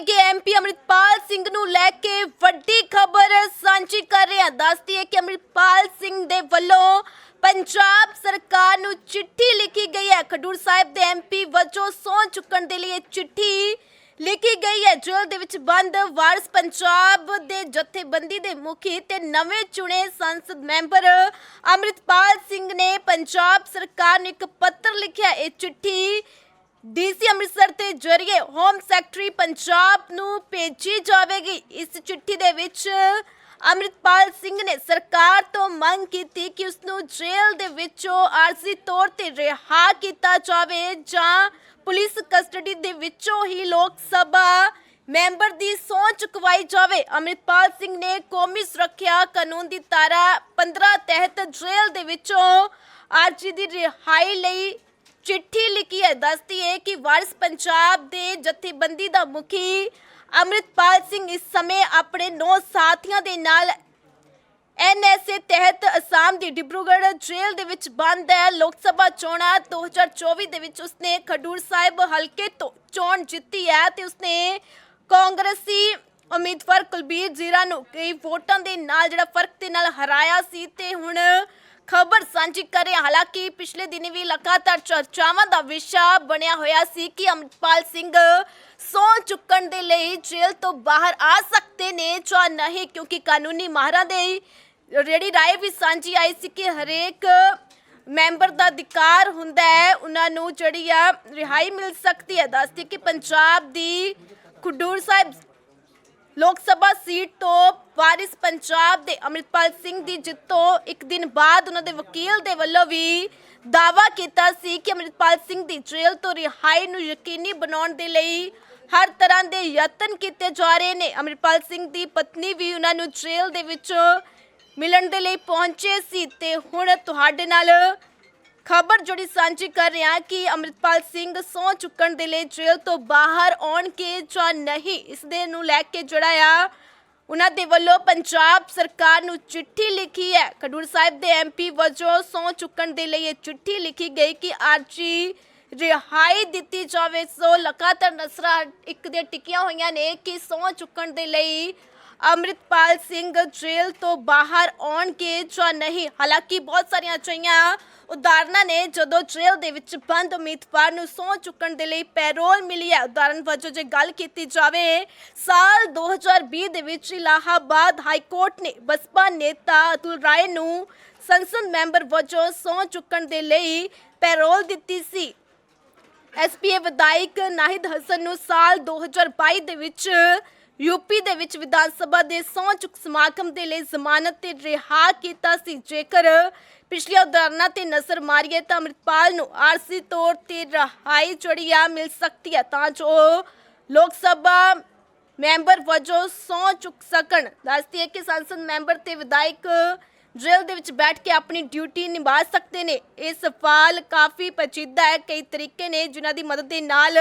ਕਿ ਐਮਪੀ ਅਮਰਿਤਪਾਲ ਸਿੰਘ ਨੂੰ ਲੈ ਕੇ ਵੱਡੀ ਖਬਰ ਸਾਂਝੀ ਕਰ ਰਹੇ ਦੱਸਦੀ ਹੈ ਕਿ ਅਮਰਿਤਪਾਲ ਸਿੰਘ ਦੇ ਵੱਲੋਂ ਪੰਜਾਬ ਸਰਕਾਰ ਨੂੰ ਚਿੱਠੀ ਲਿਖੀ ਗਈ ਹੈ। ਖਡੂਰ ਸਾਹਿਬ ਦੇ ਐਮਪੀ ਵਜੋਂ ਸਹੁੰ ਚੁੱਕਣ ਦੇ ਲਈ ਇਹ ਚਿੱਠੀ ਲਿਖੀ ਗਈ ਹੈ। ਜੇਲ੍ਹ ਦੇ ਵਿੱਚ ਬੰਦ, ਵਾਰਸ ਪੰਜਾਬ ਦੇ ਜਥੇਬੰਦੀ ਦੇ ਮੁਖੀ ਤੇ ਨਵੇਂ ਚੁਣੇ ਸੰਸਦ ਮੈਂਬਰ ਅਮਰਿਤਪਾਲ ਸਿੰਘ ਨੇ ਪੰਜਾਬ ਸਰਕਾਰ ਨੂੰ ਇੱਕ ਪੱਤਰ ਲਿਖਿਆ। ਇਹ ਚਿੱਠੀ ਡੀਸੀ ਅੰਮ੍ਰਿਤਸਰ ਦੇ ਜ਼ਰੀਏ ਹੋਮ ਸੈਕਟਰੀ ਪੰਜਾਬ ਨੂੰ ਭੇਜੀ ਜਾਵੇਗੀ। ਇਸ ਚਿੱਠੀ ਦੇ ਵਿੱਚ ਅਮਰਿਤਪਾਲ ਸਿੰਘ ਨੇ ਸਰਕਾਰ ਤੋਂ ਮੰਗ ਕੀਤੀ ਕਿ ਉਸ ਨੂੰ ਜੇਲ੍ਹ ਦੇ ਵਿੱਚੋਂ ਆਰਜ਼ੀ ਤੌਰ ਤੇ ਰਿਹਾ ਕੀਤਾ ਜਾਵੇ ਜਾਂ ਪੁਲਿਸ ਕਸਟਡੀ ਦੇ ਵਿੱਚੋਂ ਹੀ ਲੋਕ ਸਭਾ ਮੈਂਬਰ ਦੀ ਸਹੁੰ ਚੁਕਵਾਈ ਜਾਵੇ। ਅਮਰਿਤਪਾਲ ਸਿੰਘ ਨੇ ਕੌਮੀ ਸੁਰੱਖਿਆ ਕਾਨੂੰਨ ਦੀ ਧਾਰਾ 15 ਤਹਿਤ ਜੇਲ੍ਹ ਦੇ ਵਿੱਚੋਂ ਆਰਜੀ ਦੀ ਰਿਹਾਈ ਲਈ ਚਿੱਠੀ ਲਿਖੀ ਹੈ, ਦੱਸਦੀ ਹੈ ਕਿ ਵਾਰਿਸ ਪੰਜਾਬ ਦੇ ਜਥੇਬੰਦੀ ਦਾ ਮੁਖੀ ਅਮਰਿਤਪਾਲ ਸਿੰਘ ਇਸ ਸਮੇਂ ਆਪਣੇ ਨੌ ਸਾਥੀਆਂ ਦੇ ਨਾਲ ਐਨਐਸਏ ਤਹਿਤ ਅਸਾਮ ਦੀ ਡਿਬਰੂਗੜ੍ਹ ਜੇਲ੍ਹ ਦੇ ਵਿੱਚ ਬੰਦ ਹੈ। ਲੋਕ ਸਭਾ ਚੋਣਾਂ 2024 ਦੇ ਵਿੱਚ ਉਸਨੇ ਖਡੂਰ ਸਾਹਿਬ ਹਲਕੇ ਤੋਂ ਚੋਣ ਜਿੱਤੀ ਹੈ ਤੇ ਉਸਨੇ ਕਾਂਗਰਸੀ ਉਮੀਦਵਾਰ ਕੁਲਬੀਰ ਜ਼ੀਰਾ ਨੂੰ ਕਈ ਵੋਟਾਂ ਦੇ ਨਾਲ ਜਿਹੜਾ ਫ਼ਰਕ ਦੇ ਨਾਲ ਹਰਾਇਆ ਸੀ ਤੇ ਹੁਣ ਖਬਰ ਸਾਂਝੀ ਕਰ ਰਹੇ ਹਾਂ। ਹਾਲਾਂਕਿ ਪਿਛਲੇ ਦਿਨੀ ਵੀ ਲਗਾਤਾਰ ਚਰਚਾਵਾਂ ਦਾ ਵਿਸ਼ਾ ਬਣਿਆ ਹੋਇਆ ਸੀ ਕਿ ਅਮਰਪਾਲ ਸਿੰਘ ਸਹੁੰ ਚੁੱਕਣ ਦੇ ਲਈ ਜੇਲ੍ਹ ਤੋਂ ਬਾਹਰ ਆ ਸਕਦੇ ਨੇ ਜਾਂ ਨਹੀਂ, ਕਿਉਂਕਿ ਕਾਨੂੰਨੀ ਮਾਹਰਾਂ ਦੇ ਜਿਹੜੀ ਰਾਏ ਵੀ ਸਾਂਝੀ ਆਈ ਸੀ ਕਿ ਹਰੇਕ ਮੈਂਬਰ ਦਾ ਅਧਿਕਾਰ ਹੁੰਦਾ ਹੈ ਉਹਨਾਂ ਨੂੰ ਜਿਹੜੀ ਆ ਰਿਹਾਈ ਮਿਲ ਸਕਦੀ ਹੈ ਦੱਸਦੀ ਕਿ ਪੰਜਾਬ ਦੀ ਖਡੂਰ ਸਾਹਿਬ ਲੋਕ ਸਭਾ ਸੀਟ ਤੋਂ ਵਾਰਿਸ ਪੰਜਾਬ ਦੇ ਅਮਰਿਤਪਾਲ ਸਿੰਘ ਦੀ ਜਿੱਤ ਤੋਂ ਇੱਕ ਦਿਨ ਬਾਅਦ ਉਹਨਾਂ ਦੇ ਵਕੀਲ ਦੇ ਵੱਲੋਂ ਵੀ ਦਾਵਾ ਕੀਤਾ ਸੀ ਕਿ ਅਮਰਿਤਪਾਲ ਸਿੰਘ ਦੀ ਜੇਲ੍ਹ ਤੋਂ ਰਿਹਾਈ ਨੂੰ ਯਕੀਨੀ ਬਣਾਉਣ ਦੇ ਲਈ ਹਰ ਤਰ੍ਹਾਂ ਦੇ ਯਤਨ ਕੀਤੇ ਜਾ ਰਹੇ ਨੇ। ਅਮਰਿਤਪਾਲ ਸਿੰਘ ਦੀ ਪਤਨੀ ਵੀ ਉਹਨਾਂ ਨੂੰ ਜੇਲ੍ਹ ਦੇ ਵਿੱਚ ਮਿਲਣ ਦੇ ਲਈ ਪਹੁੰਚੇ ਸੀ ਤੇ ਹੁਣ ਤੁਹਾਡੇ ਨਾਲ ਖਬਰ ਜਿਹੜੀ ਸਾਂਝੀ ਕਰ ਰਿਹਾ ਹਾਂ ਕਿ ਅਮਰਿਤਪਾਲ ਸਿੰਘ ਸਹੁੰ ਚੁੱਕਣ ਦੇ ਲਈ ਜੇਲ੍ਹ ਤੋਂ ਬਾਹਰ ਆਉਣਗੇ ਜਾਂ ਨਹੀਂ, ਇਸ ਦੇ ਨੂੰ ਲੈ ਕੇ ਜਿਹੜਾ ਆ, ਉਹਨਾਂ ਦੇ ਵੱਲੋਂ ਪੰਜਾਬ ਸਰਕਾਰ ਨੂੰ ਚਿੱਠੀ ਲਿਖੀ ਹੈ। ਖਡੂਰ ਸਾਹਿਬ ਦੇ ਐਮਪੀ ਵਜੋਂ ਸਹੁੰ ਚੁੱਕਣ ਦੇ ਲਈ ਇਹ ਚਿੱਠੀ ਲਿਖੀ ਗਈ ਕਿ ਆਰਜੀ ਰਿਹਾਈ ਦਿੱਤੀ ਜਾਵੇ। ਸੋ ਲਗਾਤਾਰ ਨਸਰਾ ਇੱਕ ਦੇ ਟਿਕੀਆਂ ਹੋਈਆਂ ਨੇ ਕਿ ਸਹੁੰ ਚੁੱਕਣ ਦੇ ਲਈ ਅਮਰਿਤਪਾਲ ਸਿੰਘ ਜੇਲ੍ਹ ਤੋਂ ਬਾਹਰ ਆਉਣਗੇ ਜਾਂ ਨਹੀਂ, ਹਾਲਾਂਕਿ ਬਹੁਤ ਸਾਰੀਆਂ ਅਜਿਹੀਆਂ ਉਦਾਹਰਨਾਂ ਨੇ ਜਦੋਂ ਜੇਲ੍ਹ ਦੇ ਵਿੱਚ ਬੰਦ ਉਮੀਦਵਾਰ ਨੂੰ ਸਹੁੰ ਚੁੱਕਣ ਦੇ ਲਈ ਪੈਰੋਲ ਮਿਲੀ ਹੈ, ਉਦਾਹਰਨ ਵਜੋਂ ਜੇ ਗੱਲ ਕੀਤੀ ਜਾਵੇ, ਸਾਲ 2020 ਦੇ ਵਿੱਚ ਇਲਾਹਾਬਾਦ ਹਾਈ ਕੋਰਟ ਨੇ ਬਸਪਾ ਨੇਤਾ ਅਤੁਲ ਰਾਏ ਨੂੰ ਸੰਸਦ ਮੈਂਬਰ ਵਜੋਂ ਸਹੁੰ ਚੁੱਕਣ ਦੇ ਲਈ ਪੈਰੋਲ ਦਿੱਤੀ ਸੀ। ਐਸਪੀਏ ਵਿਧਾਇਕ ਨਾਹਿਦ ਹਸਨ ਨੂੰ ਸਾਲ 2022 ਦੇ ਵਿੱਚ ਯੂਪੀ ਦੇ ਵਿੱਚ ਵਿਧਾਨ ਸਭਾ ਦੇ ਸਹੁੰ ਚੁੱਕ ਸਮਾਗਮ ਦੇ ਲਈ ਜ਼ਮਾਨਤ ਤੇ ਰਿਹਾ ਕੀਤਾ ਸੀ। ਜੇਕਰ ਪਿਛਲੀਆਂ ਉਦਾਹਰਨਾਂ ਤੇ ਨਜ਼ਰ ਮਾਰੀਏ ਤਾਂ ਅਮਰਿਤਪਾਲ ਨੂੰ ਆਰਸੀ ਤੌਰ ਤੇ ਰਹਾਈ ਜਿਹੜੀ ਆ ਮਿਲ ਸਕਦੀ ਹੈ, ਤਾਂ ਜੋ ਲੋਕ ਸਭਾ ਮੈਂਬਰ ਵਜੋਂ ਸਹੁੰ ਚੁੱਕ ਸਕਣ। ਦੱਸਦੀ ਹੈ ਕਿ ਸੰਸਦ ਮੈਂਬਰ ਤੇ ਵਿਧਾਇਕ ਜੇਲ੍ਹ ਦੇ ਵਿੱਚ ਬੈਠ ਕੇ ਆਪਣੀ ਡਿਊਟੀ ਨਿਭਾ ਸਕਦੇ ਨੇ। ਇਹ ਸਵਾਲ ਕਾਫੀ ਪਚੀਦਾ ਹੈ। ਕਈ ਤਰੀਕੇ ਨੇ ਜਿਨ੍ਹਾਂ ਦੀ ਮਦਦ ਦੇ ਨਾਲ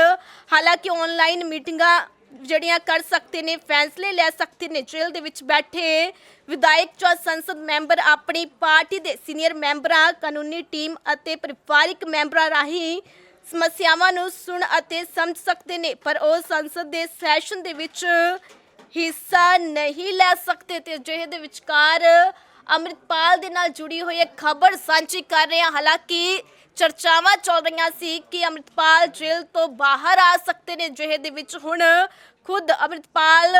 ਹਾਲਾਂਕਿ ਆਨਲਾਈਨ ਮੀਟਿੰਗਾਂ ਜਿਹੜੀਆਂ ਕਰ ਸਕਦੇ ਨੇ, ਫੈਸਲੇ ਲੈ ਸਕਦੇ ਨੇ, ਜੇਲ੍ਹ ਦੇ ਵਿੱਚ ਬੈਠੇ ਵਿਧਾਇਕ ਜਾਂ ਸੰਸਦ ਮੈਂਬਰ ਆਪਣੀ ਪਾਰਟੀ ਦੇ ਸੀਨੀਅਰ ਮੈਂਬਰਾਂ, ਕਾਨੂੰਨੀ ਟੀਮ ਅਤੇ ਪਰਿਵਾਰਿਕ ਮੈਂਬਰਾਂ ਰਾਹੀਂ ਸਮੱਸਿਆਵਾਂ ਨੂੰ ਸੁਣ ਅਤੇ ਸਮਝ ਸਕਦੇ ਨੇ, ਪਰ ਉਹ ਸੰਸਦ ਦੇ ਸੈਸ਼ਨ ਦੇ ਵਿੱਚ ਹਿੱਸਾ ਨਹੀਂ ਲੈ ਸਕਦੇ ਤੇ ਅਜਿਹੇ ਦੇ ਵਿਚਕਾਰ ਅੰਮ੍ਰਿਤਪਾਲ ਦੇ ਨਾਲ ਜੁੜੀ ਹੋਈ ਇੱਕ ਖਬਰ ਸਾਂਝੀ ਕਰ ਰਹੇ ਹਾਂ। ਹਾਲਾਂਕਿ ਚਰਚਾਵਾਂ ਚੱਲ ਰਹੀਆਂ ਸੀ ਕਿ ਅੰਮ੍ਰਿਤਪਾਲ ਜੇਲ੍ਹ ਤੋਂ ਬਾਹਰ ਆ ਸਕਦੇ ਨੇ ਜਿਹੇ ਦੇ ਵਿੱਚ। ਹੁਣ ਖੁਦ ਅੰਮ੍ਰਿਤਪਾਲ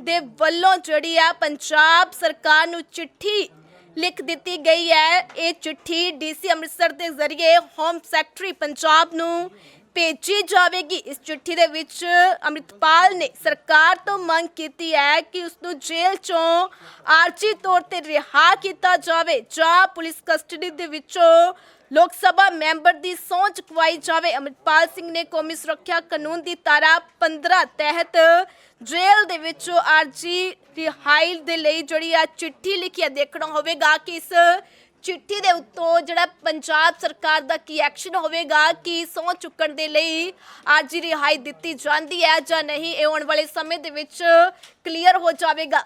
ਦੇ ਵੱਲੋਂ ਜਿਹੜੀ ਆ ਪੰਜਾਬ ਸਰਕਾਰ ਨੂੰ ਚਿੱਠੀ ਲਿਖ ਦਿੱਤੀ ਗਈ ਹੈ। ਇਹ ਚਿੱਠੀ ਡੀਸੀ ਅੰਮ੍ਰਿਤਸਰ ਦੇ ਜ਼ਰੀਏ ਹੋਮ ਸੈਕਟਰੀ ਪੰਜਾਬ ਨੂੰ ਭੇਜੀ ਜਾਵੇਗੀ। ਇਸ ਚਿੱਠੀ ਦੇ ਵਿੱਚ ਅੰਮ੍ਰਿਤਪਾਲ ਨੇ ਸਰਕਾਰ ਤੋਂ ਮੰਗ ਕੀਤੀ ਹੈ ਕਿ ਉਸ ਨੂੰ ਜੇਲ੍ਹ ਚੋਂ ਆਰਜੀ ਤੌਰ ਤੇ ਰਿਹਾ ਕੀਤਾ ਜਾਵੇ ਜਾਂ ਪੁਲਿਸ ਕਸਟਡੀ ਦੇ ਵਿੱਚੋਂ ਲੋਕ ਸਭਾ ਮੈਂਬਰ ਦੀ ਸਹੁੰ ਚੁਕਵਾਈ ਜਾਵੇ। ਅਮਰਿਤਪਾਲ ਸਿੰਘ ਨੇ ਕੌਮੀ ਸੁਰੱਖਿਆ ਕਾਨੂੰਨ ਦੀ ਧਾਰਾ 15 ਤਹਿਤ ਜੇਲ੍ਹ ਦੇ ਵਿੱਚ ਆਰਜੀ ਰਿਹਾਈ ਦੇ ਲਈ ਜਿਹੜੀ ਆ ਚਿੱਠੀ ਲਿਖੀ ਹੈ, ਦੇਖਣਾ ਹੋਵੇਗਾ ਕਿ ਇਸ ਚਿੱਠੀ ਦੇ ਉੱਤੋਂ ਜਿਹੜਾ ਪੰਜਾਬ ਸਰਕਾਰ ਦਾ ਕੀ ਐਕਸ਼ਨ ਹੋਵੇਗਾ, ਕਿ ਸਹੁੰ ਚੁੱਕਣ ਦੇ ਲਈ ਆਰਜੀ ਰਿਹਾਈ ਦਿੱਤੀ ਜਾਂਦੀ ਹੈ ਜਾਂ ਨਹੀਂ, ਇਹ ਆਉਣ ਵਾਲੇ ਸਮੇਂ ਦੇ ਵਿੱਚ ਕਲੀਅਰ ਹੋ ਜਾਵੇਗਾ।